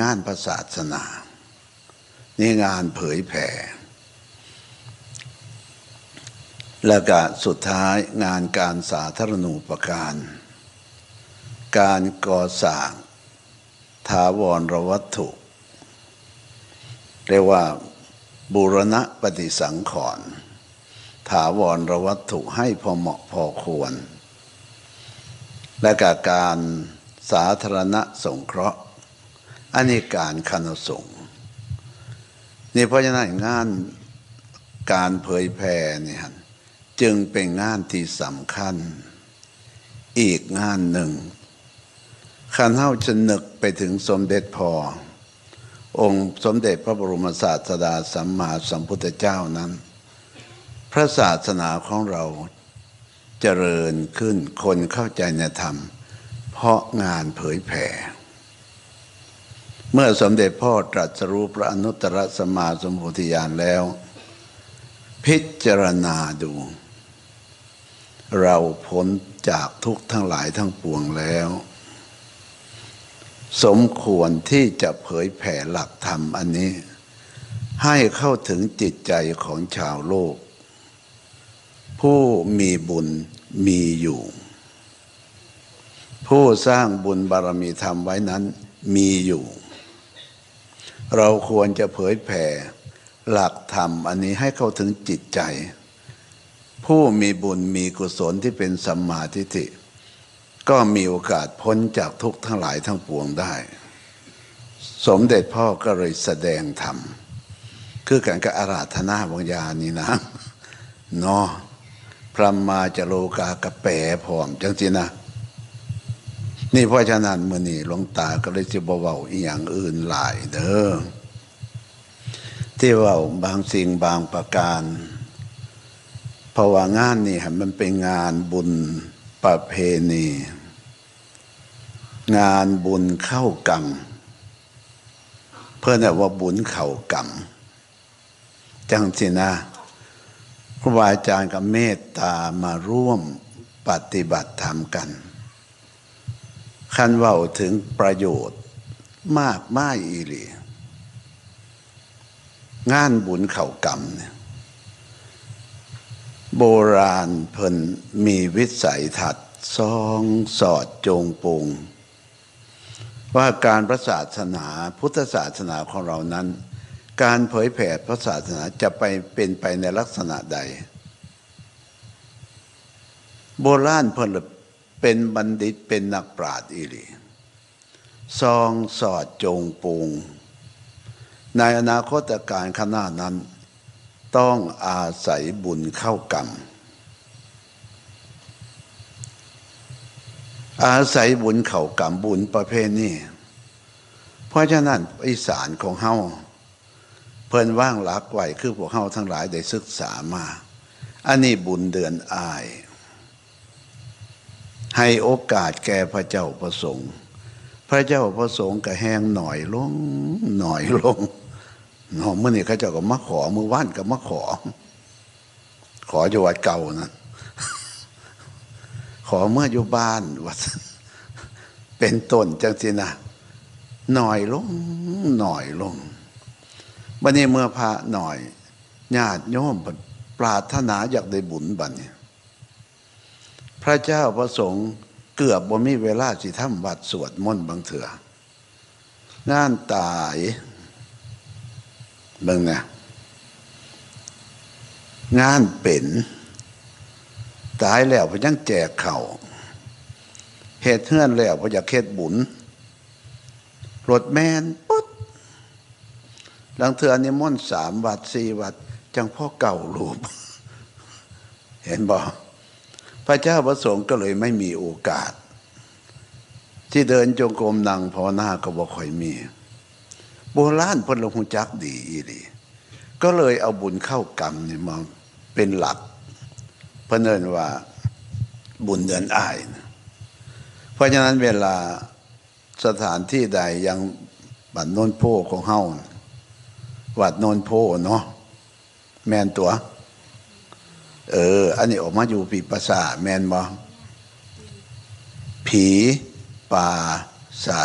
งานพระศาสนา นี่งานเผยแผ่ แล้วก็สุดท้ายงานการสาธารณูปการ การก่อสร้างถาวรวัตถุ เรียกว่าบูรณะปฏิสังขรณ์ถาวรวัตถุให้พอเหมาะพอควร และกการสาธารณสงเคราะห์ อันนี้การคณะสงฆ์นี่เพราะฉะนั้นงานการเผยแผ่เนี่ยจึงเป็นงานที่สำคัญ อีกงานหนึ่งขันเท่าจะนึกไปถึงสมเด็จพอ องค์สมเด็จพระบรมศาสดาสัมมาสัมพุทธเจ้านั้น พระศาสนาของเราเจริญขึ้นคนเข้าใจในธรรม เพราะงานเผยแผ่ เมื่อสมเด็จพ่อตรัสรู้พระอนุตตรสมมาสมพุทธญาณแล้ว พิจารณาดู เราพ้นจากทุกทั้งหลายทั้งปวงแล้ว สมควรที่จะเผยแผ่หลักธรรมอันนี้ ให้เข้าถึงจิตใจของชาวโลก ผู้มีบุญมีอยู่ ผู้สร้างบุญบารมีธรรมไว้นั้นมีอยู่ เราควรจะเผยแผ่หลักธรรมอันนี้ให้เข้าถึงจิตใจ ผู้มีบุญมีกุศลที่เป็นสัมมาทิฏฐิก็มีโอกาสพ้นจากทุกข์ทั้งหลายทั้งปวงได้ สมเด็จพ่อก็เลยแสดงธรรม คือการกอาราธนาบางยานี่นะเนาะพระมาจะโลกากระแปรพร้อมจังสินะ นี่เพราะฉะนั้นมื่อนี่หลวงตาก็เลยจะบเบาอีอย่างอื่นหลายเด้อที่ว่าบางสิ่งบางประการเพราะว่างานนี่มันเป็นงานบุญประเพณี งานบุญเข้ากรรมเพื่อนว่าบุญเข่ากรรมจังสินะครูบาอาจารย์กับเมตตามาร่วมปฏิบัติธรรมกัน คันว่าถึงประโยชน์ มากมายอีหลีงานบุญเข่ากรรมเนี่ยโบราณเพิ่นมีวิสัยทัศน์ซองสอดจงปงว่าการพระศาสนาพุทธศาสนาของเรานั้น การเผยแผ่พระศาสนาจะไปเป็นไปในลักษณะใด โบราณเพิ่น เป็นบัณฑิตเป็นนักปราชญ์อีหลีซองสอดจงปงในอนาคตการข้างหน้านั้น ต้องอาศัยบุญเข้ากรรม อาศัยบุญเข่ากรรมบุญประเภทนี้เพราะฉะนั้นอีสานของเฮาเพิ่นว่างลักไหวคือพวกเฮาทั้งหลายได้ศึกษามา อันนี้บุญเดือนอาย ให้โอกาสแก่พระเจ้าประสงค์ พระเจ้าประสงค์ก็แห้งหน่อยลงหน่อยลงนอเมื่อนี่เขาเจ้าก็มาขอมือว่านก็มาขอ ขออยู่วัดเก่านะขอเมื่ออยู่บ้านวัดเป็นต้นจังสินะหน่อยลงหน่อยลงวันนี้เมื่อพระหน่อยญาติโยมปรารถนาอยากได้บุญบันเนี่ย พระเจ้าพระสงฆ์เกือบบ่มีเวลาสิทำวัดสวดมนต์บางเถื่องานตายเบิ่งนะงานเป็นตายแล้วพยังแจกเขาเหตุเฮือนแล้วพอยากเฮ็ดบุญรถแมนปุ๊บหลังเทือนิมนต์สามวัดสี่วัด จังพ่อเก่ารูป เห็นบอก พระเจ้าประสงค์ก็เลยไม่มีโอกาส ที่เดินจงกรมนั่งพอหน้าก็บอกค่อยมี โบราณพลหุจักดีอีดีก็เลยเอาบุญเข้ากรรมนี่มาเป็นหลักเพราะเนินว่าบุญเดินอายนะเพราะฉะนั้นเวลาสถานที่ใดยังบัดโนนโพของเฮาวัดโนนโพเนาะแมนตัว เออ อันนี้ออกมาอยู่ปีภาษาแมนบ่ผีป่าสา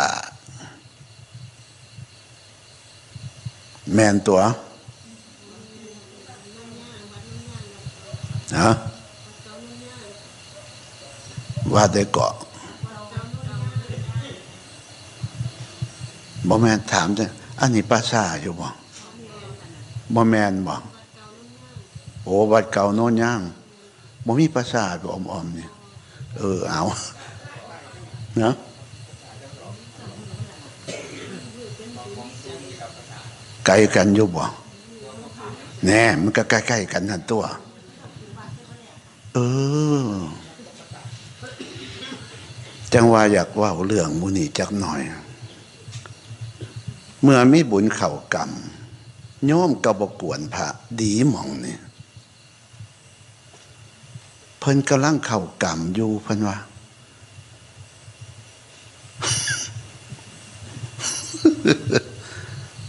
แมนตัวฮะว่าได้เกาะบ่แมนถามจ้ะอันนี้ป้าซาอยู่บ่บ่แมนบ่ โอ้วัดเก่าโน่นย่างบ่มีป้าซาอยู่อมๆเนี่ยเออเอาเนาะไกลกันอยู่บ่แน่มันก็ใกล้ๆกันนั่นตัว เออ จังว่าอยากว่าเรื่องมุนีจักหน่อย เมื่อไมีบุญเข่ากรรมโยมกระบกวนพระดีมองเนี่ย เพิ่นกำลังเข่ากรรมอยู่เพิ่นว่า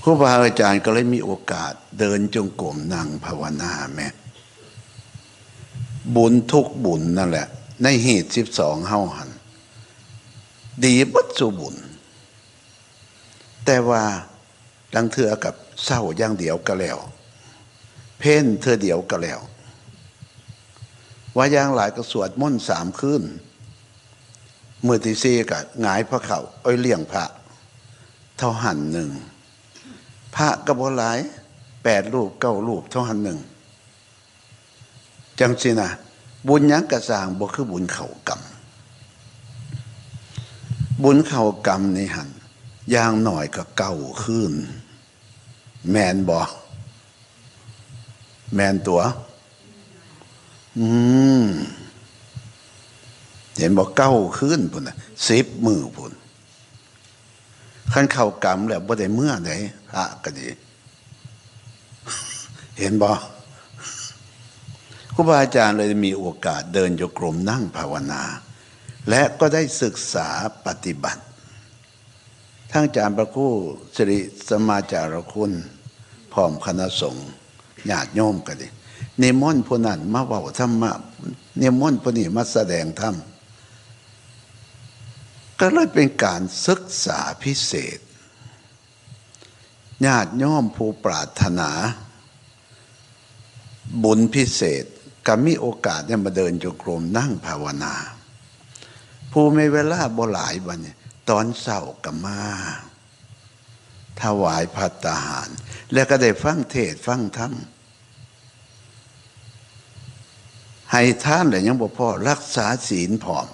ครูบาอาจารย์ก็เลยมีโอกาสเดินจงกรมนั่งภาวนาแม่บุญทุกบุญนั่นแหละ ในเหตุสิบสองเฮาหัน ดีบัดสุบุญ แต่ว่าลังเถือกับเศร้าอย่างเดียวก็แล้ว เพ่นเธอเดียวก็แล้ว ว่าย่างหลายก็สวดมนต์สามคืนมือที่ซีกับหงายพระเขาเอ้อยเลี่ยงพระ เท่าหันหนึ่ง พระกระบหลายแปดรูปเก้ารูปเท่าหันหนึ่งจังสินะบุญยังกระสางบ่คือบุญเข่ากรรมบุญเข่ากรรมในหันย่างหน่อยก็เก่าขึ้น แมนบ่แมนตัว อืมเห็นบอกเก้าขึ้นพุ่นนะสิบมือพุ่นขั้นเข่ากรรมแล้วบ่ได้เมื่อไหนพระก็ดี เห็นบ่ครูบาอาจารย์เลยมีโอกาสเดินโยกรมนั่งภาวนา และก็ได้ศึกษาปฏิบัติ ทั้งอาจารย์ประคู่สิริสมาจารคุณพร้อมคณะสงฆ์ญาติโยมก็ดี นิมนผู้นั้นมาเว้าธรรมะนิมนผู้นี้มาแสดงธรรมก็เลยเป็นการศึกษาพิเศษญาติโยมผู้ปรารถนา บุญพิเศษก็มีโอกาสเนี่ยมาเดินจงกรมนั่งภาวนา ผู้ไม่เวลาบ่หลายวันตอนเศร้าก็มาถวายพัตตาหาร แล้วก็ได้ฟังเทศฟังธรรม ให้ท่านแต่ยังบ่พอรักษาศีลผอม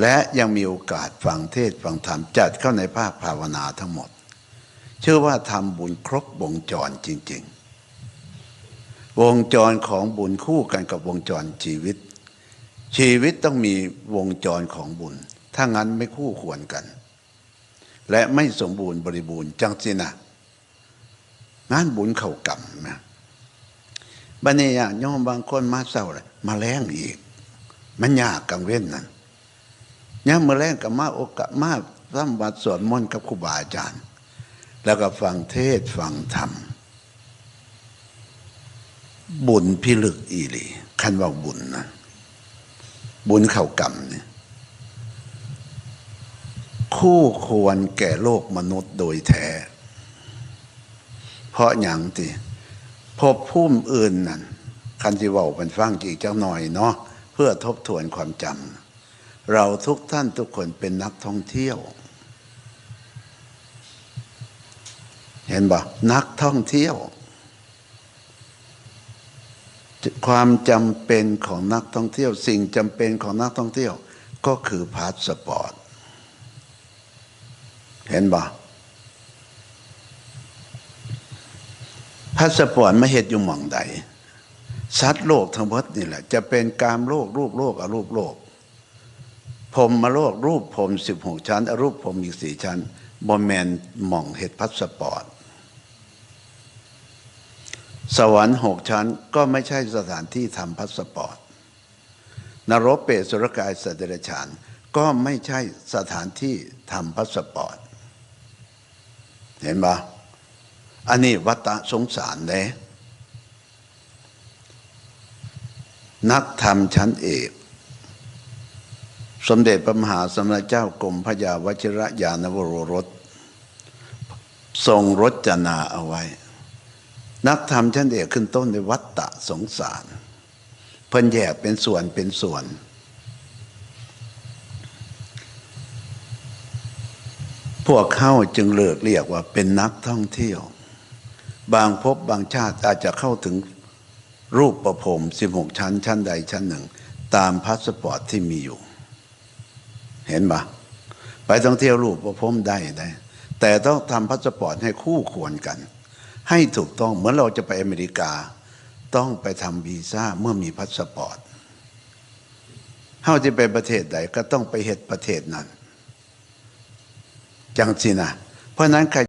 และยังมีโอกาสฟังเทศฟังธรรมจัดเข้าในภาคภาวนาทั้งหมด เชื่อว่าทำบุญครบวงจรจริง ๆ วงจรของบุญคู่กันกับวงจรชีวิต ชีวิตต้องมีวงจรของบุญ ถ้างั้นไม่คู่ควรกัน และไม่สมบูรณ์บริบูรณ์จังสินะงานบุญเข่ากรรมนะ บันนี้อย่างย่อมบางคนมาเศร้าเลยมาแรงอีก มันยากกังเว้นนั่นย่ามมาแรงกับมาโอกาสมาสัมบัติสวดมนต์กับครูบาอาจารย์ แล้วก็ฟังเทศฟังธรรม บุญพิลึกอีหลีคันว่าบุญนะบุญเข่ากรรมเนี่ยคู่ควรแก่โลกมนุษย์โดยแท้ เพราะอย่างที่ พบพุ่มอื่นนั่นคันที่ว่าเป็นฟังอีกจ้าหน่อยเนาะเพื่อทบทวนความจำเราทุกท่านทุกคนเป็นนักท่องเที่ยว เห็นบ่นักท่องเที่ยว ความจำเป็นของนักท่องเที่ยว สิ่งจำเป็นของนักท่องเที่ยว ก็คือพาสปอร์ตเห็นบ่ พาสปอร์ตไม่เหตุอยู่หม่องใดสัตว์โลกทั้งหมดนี่แหละ จะเป็นกามโลกรูปโลกอรูปโลกผมมาโลกรูปผมสิบหกชั้น อรูปผมอีกสี่ชั้นบอแมนหม่องเหตุพาสปอร์ตสวรรค์หกชั้นก็ไม่ใช่สถานที่ทำพาสปอร์ตนรกเปรตสุรกายสัตว์เดรัจฉานก็ไม่ใช่สถานที่ทำพาสปอร์ต เห็นปะ อันนี้วัตตะสงสารเลยนักธรรมชั้นเอก สมเด็จพระมหาสมณเจ้ากรมพระยาวชิระยานวโรรสทรงรจนาเอาไว้ นักธรรมชั้นเอกขึ้นต้นในวัตตะสงสาร เพิ่นแยกเป็นส่วนเป็นส่วน พวกเข้าจึงเลิกเรียกว่าเป็นนักท่องเที่ยว บางภพบางชาติอาจจะเข้าถึงรูปประพรม16ชั้น ชั้นใดชั้นหนึ่ง ตามพาสปอร์ตที่มีอยู่ เห็นปะไปท่องเที่ยวรูปประพรมได้ได้ แต่ต้องทำพาสปอร์ตให้คู่ควรกัน ให้ถูกต้องเหมือนเราจะไปอเมริกา ต้องไปทำวีซ่าเมื่อมีพาสปอร์ตเฮาจะไปประเทศใดก็ต้องไปเหตุประเทศนั้น จังสินะเพราะนั้นใคร